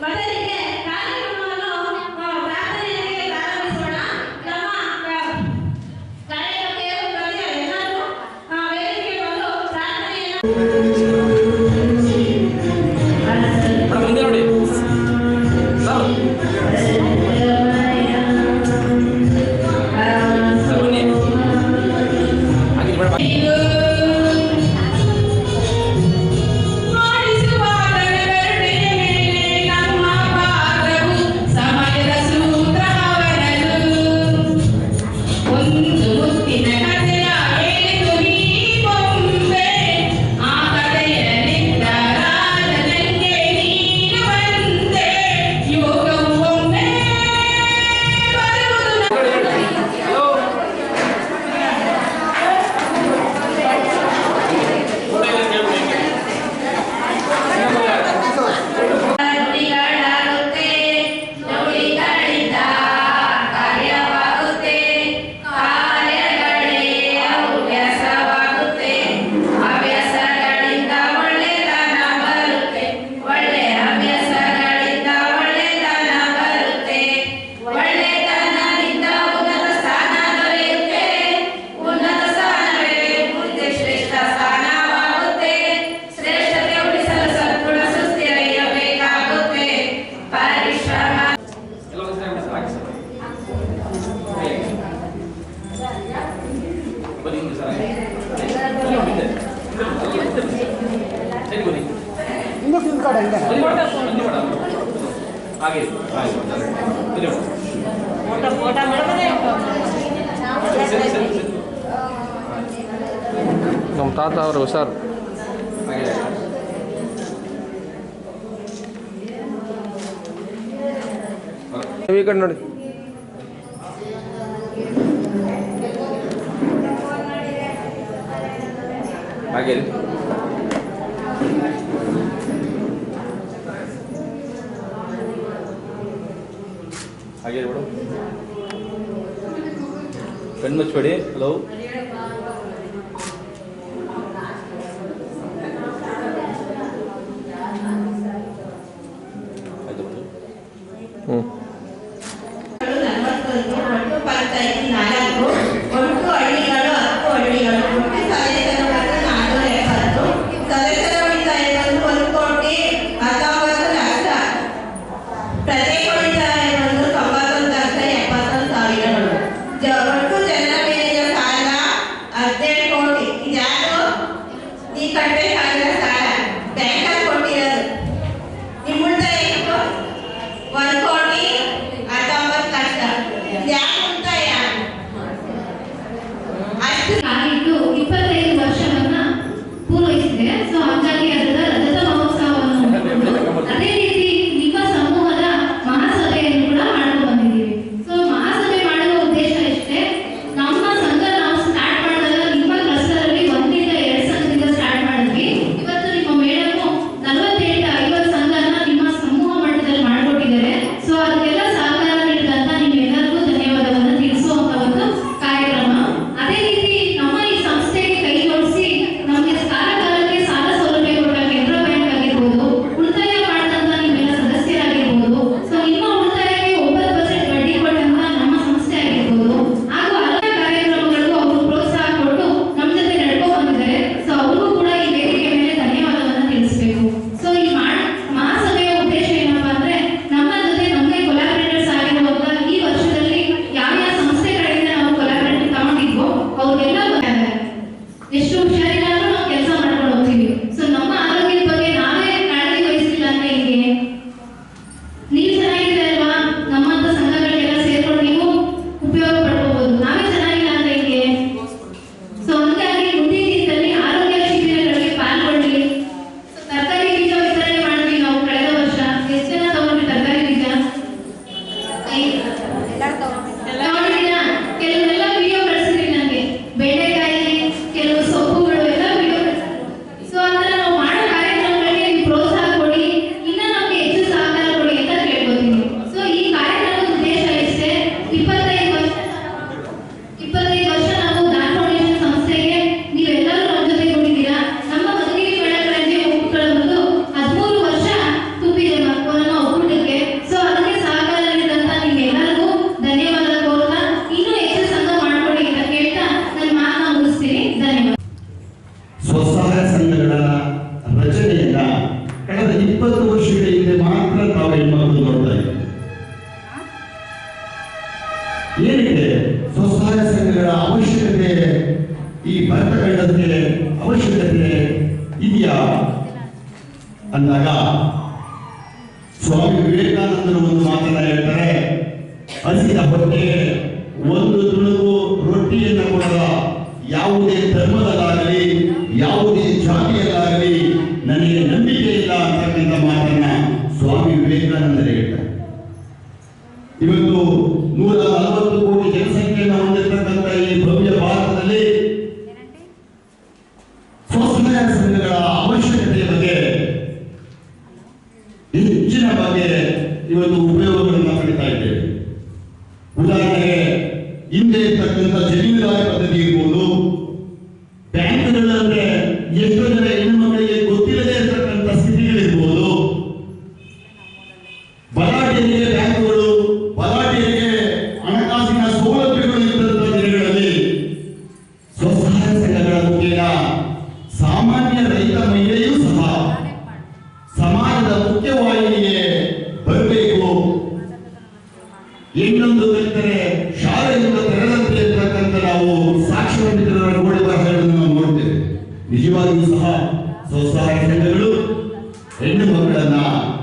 Madre ನಮ್ಮ ತಾತ ಅವರು ಸರ್ ಈ ಕಡೆ ನೋಡಿ. ಹಾಗೆ ಹಾಗೆ ಬಿಡು. ಕಣ್ಣು ಮುಚ್ಚಬೇಡಿ. ಹಲೋ ಇಪ್ಪತ್ತು ವರ್ಷಗಳ ಹಿಂದೆ ಮಾತ್ರ ತಾವು ಹೆಣ್ಮಕ್ಳು ನೋಡ್ತಾ ಇದ್ದೀವಿ ಏನಿದೆ? ಸ್ವಸಹಾಯ ಸಂಘಗಳ ಅವಶ್ಯಕತೆ, ಈ ಭತ್ತ ಕಂಡಂತೆ ಅವಶ್ಯಕತೆ ಇದೆಯಾ? ಅಂದಾಗ ಸ್ವಾಮಿ ವಿವೇಕಾನಂದರು ಒಂದು ಮಾತನಾಡ ಹೇಳ್ತಾರೆ, ಹಸಿದ ಹೊಟ್ಟೆ do europeu ரெண்டு மக்கள் தான்.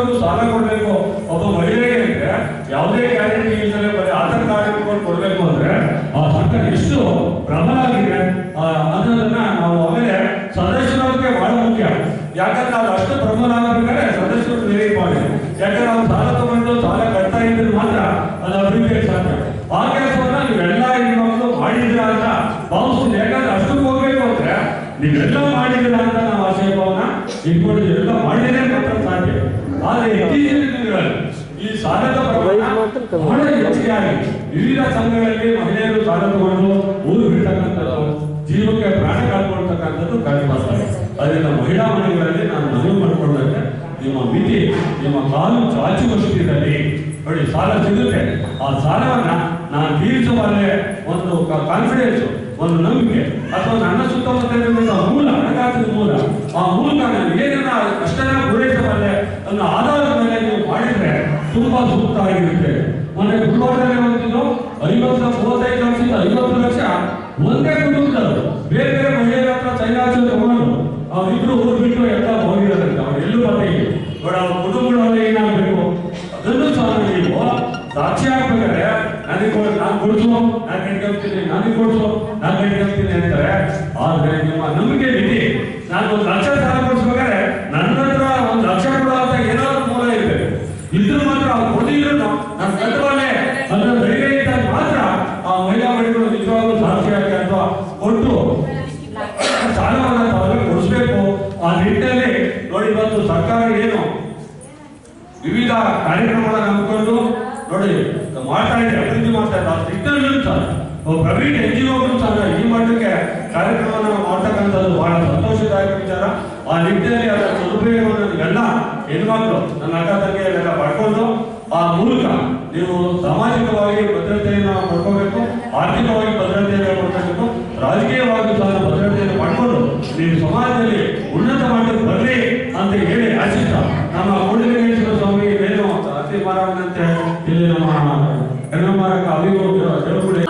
ಲಕ್ಷದವರೆಗೂ ಸಾಲ ಕೊಡಬೇಕು. ಒಬ್ಬ ಮಹಿಳೆಗೆ ಯಾವುದೇ ಗ್ಯಾರಂಟಿ ಇಲ್ಲದೆ ಬರೀ ಆಧಾರ್ ಕಾರ್ಡ್ ಇಟ್ಕೊಂಡು ಕೊಡಬೇಕು ಅಂದ್ರೆ ಆ ಸರ್ಕಾರ ಎಷ್ಟು ಪ್ರಬಲ ಆಗಿದೆ ಅನ್ನೋದನ್ನ ನಾವು ಆಮೇಲೆ ಸದಸ್ಯರಿಗೆ ಬಹಳ ಮುಖ್ಯ. ಯಾಕಂದ್ರೆ ಅದು ಅಷ್ಟು ಪ್ರಬಲ ಆಗಬೇಕಾದ್ರೆ ಸದಸ್ಯರು ಬೇರೆ ಮಾಡಿ ಯಾಕಂದ್ರೆ ನಾವು ಸಾಲ ತಗೊಂಡು ಸಾಲ ಕಟ್ತಾ ಇದ್ರೆ ಮಾತ್ರ ಅದು ಅಭಿವೃದ್ಧಿ ಸಾಧ್ಯ. ಆ ಕೆಲಸವನ್ನ ನೀವೆಲ್ಲ ಇನ್ನೊಂದು ಮಾಡಿದ್ರ ಅಂತ ಭಾವಿಸ್ತೀನಿ ಯಾಕಂದ್ರೆ ಅಷ್ಟಕ್ಕೆ ಹೋಗ್ಬೇಕು ಅಂದ್ರೆ ನೀವೆಲ್ಲ ಮಾಡಿದಿರ ಅಂತ ನಾವು ಆಶಯಭಾವನ ಇಟ್ಕೊಂಡಿದ್ದೀವಿ ಎಲ್ಲ ಮಾಡಿದ್ರೆ ಇತ್ತೀಚಿನ ದಿನಗಳಲ್ಲಿ ಈ ಸಾಲದ ಬಹಳ ಹೆಚ್ಚಿಗೆ ಆಗಿದೆ ವಿವಿಧ ಸಂಘಗಳಲ್ಲಿ ಮಹಿಳೆಯರು ಸಾಲ ತಗೊಂಡು ಊರು ಬಿಡ್ತಕ್ಕಂಥದ್ದು ಜೀವಕ್ಕೆ ಪ್ರಾಣ ಕಳ್ಕೊಳ್ತಕ್ಕಂಥದ್ದು ಕಂಡು ಬರ್ತಾರೆ ಅದರಿಂದ ಮಹಿಳಾ ಮನೆಗಳಲ್ಲಿ ನಾನು ಮನವಿ ಮಾಡಿಕೊಂಡಂತೆ. ನಿಮ್ಮ ಮಿತಿ, ನಿಮ್ಮ ಕಾಲು ಚಾಚುವಷ್ಟಿರಲಿ ನೋಡಿ, ಸಾಲ ಸಿಗುತ್ತೆ. ಆ ಸಾಲವನ್ನ ನಾನು ತೀರಿಸುವಲ್ಲೇ ಒಂದು ಕಾನ್ಫಿಡೆನ್ಸ್ ಒಂದು ನಂಬಿಕೆ ಅಥವಾ ನನ್ನ ಸುತ್ತಮುತ್ತ ಮೂಲ ಹಣಕಾಸಿನ ಮೂಲ, ಆ ಮೂಲ ನಾನು ಏನನ್ನ ಅಷ್ಟೆಲ್ಲ ಪೂರೈಸಬಲ್ಲೆ ಅನ್ನೋ ಆಧಾರದ ಮೇಲೆ ನೀವು ಮಾಡಿದ್ರೆ ತುಂಬಾ ಸೂಕ್ತ ಆಗಿರುತ್ತೆ ಮೊನ್ನೆ ಗುರುವಾರದಲ್ಲಿ ಒಂದು ಐವತ್ತು, ಮೂವತ್ತೈದು ಲಕ್ಷದಿಂದ ಐವತ್ತು ಲಕ್ಷ ಒಂದೇ ಇದ್ರ ಮಾತ್ರ ಅವ್ರು ಕೊಟ್ಟಿದ್ರು ನಾನು ಕಟ್ಟಬಲ್ಲೆ ಅದನ್ನ ಧೈರ್ಯ ಇದ್ದಾಗ ಮಾತ್ರ ಆ ಮಹಿಳಾ ಮಹಿಳೆಗಳು ನಿಜವಾಗ್ಲೂ ಸಾಕ್ಷಿ ಆಗಿ ಅಂತ ಕೊಟ್ಟು ಸಾಲವನ್ನ ತಾವೇ ಕೊಡಿಸ್ಬೇಕು. ಆ ನಿಟ್ಟಿನಲ್ಲಿ ನೋಡಿ ಇವತ್ತು ಸರ್ಕಾರ ಏನು ವಿವಿಧ ಕಾರ್ಯಕ್ರಮಗಳನ್ನ ಹಮ್ಮಿಕೊಂಡು ನೋಡಿ ಮಾಡ್ತಾ ಇದೆ, ಅಭಿವೃದ್ಧಿ ಮಾಡ್ತಾ ಇದೆ. ಆ ನಿಟ್ಟಿನಲ್ಲಿ ಸಹ ಪ್ರವೀಣ್ ಎನ್ ಜಿ ಸಹ ಈ ಮಟ್ಟಕ್ಕೆ ಕಾರ್ಯಕ್ರಮವನ್ನು ಮಾಡ್ತಕ್ಕಂಥದ್ದು ಬಹಳ ಸಂತೋಷದಾಯಕ ವಿಚಾರ. ಆ ನಿಟ್ಟಿನಲ್ಲಿ ಅದರ ಸದುಪಯೋಗವನ್ನು ನೀವೆಲ್ಲ ಹೆಣ್ಮಕ್ಳು ನನ್ನ ಅಕ್ಕ ತಂಗಿಯನ್ನೆಲ್ಲ ಪಡ್ಕೊಂಡು ಆ ಮೂಲಕ ನೀವು ಸಾಮಾಜಿಕವಾಗಿ ಭದ್ರತೆಯನ್ನು ಪಡ್ಕೋಬೇಕು, ಆರ್ಥಿಕವಾಗಿ ಭದ್ರತೆಯನ್ನು ಪಡ್ಕೋಬೇಕು, ರಾಜಕೀಯವಾಗಿ ಸಹ ಭದ್ರತೆಯನ್ನು ಪಡ್ಕೊಂಡು ನೀವು ಸಮಾಜದಲ್ಲಿ ಉನ್ನತ ಮಟ್ಟಕ್ಕೆ ಬರಲಿ ಅಂತ ಹೇಳಿ ಆಶಿಸ್ತ ನಮ್ಮ ಕೋಡಿಲಿಂಗೇಶ್ವರ ಸ್ವಾಮಿ ಏನು ಅತಿ ಮಾರವನಂತೆ ಇಲ್ಲಿ ನಮ್ಮ ಹೆಣ್ಣಮಾರಕ ಮಾರಕ ದೇವಗುಡಿ